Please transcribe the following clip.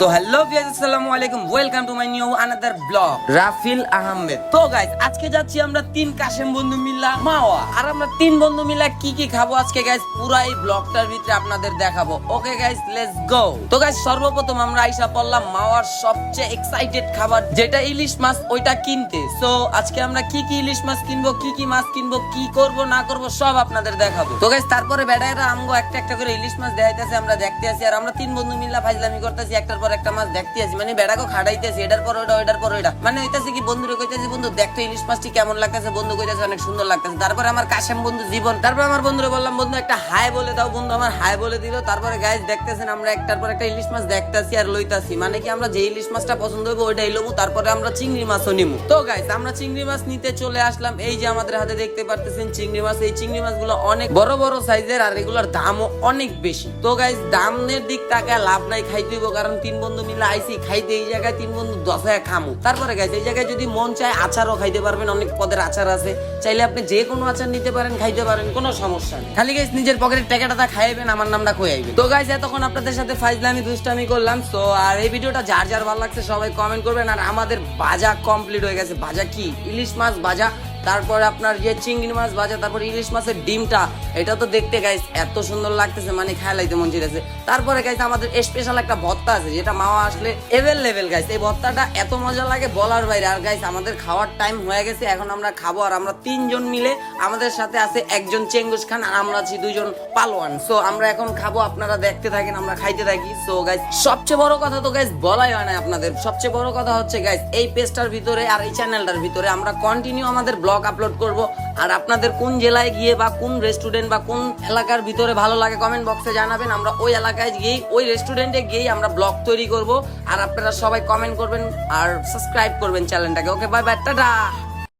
তো hello viewers আসসালামু আলাইকুম। Welcome to my new another blog Rafil Ahmed. তো আজকে যাচ্ছি আমরা তিন কাশেম বন্ধু মিল্লা মাওয়া। আর আমরা তিন বন্ধু মিল্লা কি কি খাব আজকে এই ব্লগটার ভিতরে আপনাদের দেখাবো। ওকে লেটস গো তো সর্বপ্রথম আমরা আইসা পড়লাম মাওয়ার সবচেয়ে এক্সাইটেড খাবার, যেটা ইলিশ মাছ, ওইটা কিনতে। সো আজকে আমরা কি কি ইলিশ মাছ কিনবো, কি কি মাছ কিনবো, কি করব, না করব, সব আপনাদের দেখাবো। তো গাইস তারপরে বেড়াইরা আমগো একটা একটা করে ইলিশ মাছ দেখাইতেছে, আমরা দেখতে আছি। আর আমরা তিন বন্ধু মিল্লা ফাইজলামি করতেছি, একটার পর একটা মাছ দেখতে আছি মানে বেড়াকে খাড়াইতেছি এটার পর ওইটা ওইটার পর ওইটা মানে হইতাছে কি, বন্ধুরে কইতেছি, বন্ধু দেখতো ইলিশ মাছটি কেমন লাগতেছে। বন্ধু কইতেছে অনেক সুন্দর লাগতেছে। তারপরে আমার কাশেম বন্ধু জীবন। তারপর আমার বন্ধুরে বললাম, বন্ধু, একটা হাই বলে দাও। বন্ধু আমার হাই বলে দিল। তারপরে, গাইস, দেখতেছেন, আমরা একটার পর একটা ইলিশ মাছ দেখতাছি আর লইতাছি। মানে কি, আমরা যে ইলিশ মাছটা পছন্দ হইব, ওইটাই লবো। তারপরে আমরা চিংড়ি মাছও নিমু। তো গাইস, আমরা চিংড়ি মাছ নিতে চলে আসলাম। এই যে আমাদের হাতে দেখতে পারতেছেন চিংড়ি মাছ। এই চিংড়ি মাছগুলো অনেক বড় বড় সাইজের আর এগুলোর দামও অনেক বেশি। তো গাইস, দামের দিক তাকায় লাভ নাই, খাইতে হইব। কারণ তিন বন্ধু মিলে আইসি খাইতে এই জায়গায় তিন বন্ধু দশায় খামু। তারপরে গাইস এই জায়গায় যদি মন চায় আচারও খাইতে পারবেন, অনেক পদের আচার আছে। চাইলে আপনি যে কোনো আচার নিতে পারেন, খাইতে পারেন, কোনো সমস্যা নেই। খালি গাইস নিজের পকেটের টাকাটা খাইবেন আমার নামটা কই আইবে? তো গাইস এতক্ষণ আপনাদের সাথে ফাইজলামি, দুষ্টামি করলাম। তো আর এই ভিডিওটা যার যার ভালো লাগছে সবাই কমেন্ট করবেন। আর আমাদের বাজা কমপ্লিট হয়ে গেছে। বাজা কি? ইলিশ মাছ বাজা। তারপরে আপনার যে চিংড়ি মাছ ভাজা, তারপর ইলিশ মাছের ডিমটা, এটা তো দেখতে গাইস এত সুন্দর লাগতেছে মানে খেলাইতে মন চাইতেছে। তারপরে গাইস আমাদের স্পেশাল একটা ভত্তা আছে, যেটা মাওয়া আসলে এভেল লেভেল গাইস এই ভত্তাটা এত মজা লাগে বলার বাইরে। আর গাইস আমাদের খাওয়ার টাইম হয়ে গেছে, এখন আমরা খাব আর আমরা তিনজন মিলে আমাদের সাথে আছে একজন চেঙ্গুস খান আর আমরা আছি দুজন পালোয়ান। সো আমরা এখন খাব, আপনারা দেখতে থাকেন, আমরা খাইতে থাকি। সো গাইস সবচেয়ে বড় কথা তো গাইস বলাই হয় না আপনাদের। সবচেয়ে বড় কথা হচ্ছে গাইস এই পেজটার ভিতরে আর এই চ্যানেলটার ভিতরে আমরা কন্টিনিউ আমাদের ব্লগ আপলোড করব। আর আপনাদের কোন জেলায় গিয়ে বা কোন রেস্টুরেন্ট বা কোন এলাকার ভিতরে ভালো লাগে কমেন্ট বক্সে জানাবেন। আমরা ওই এলাকায় গিয়েই, ওই রেস্টুরেন্টে গিয়েই আমরা ব্লগ তৈরি করব। আর আপনারা সবাই কমেন্ট করবেন আর সাবস্ক্রাইব করবেন চ্যানেলটাকে ওকে বাই বাই টাটা!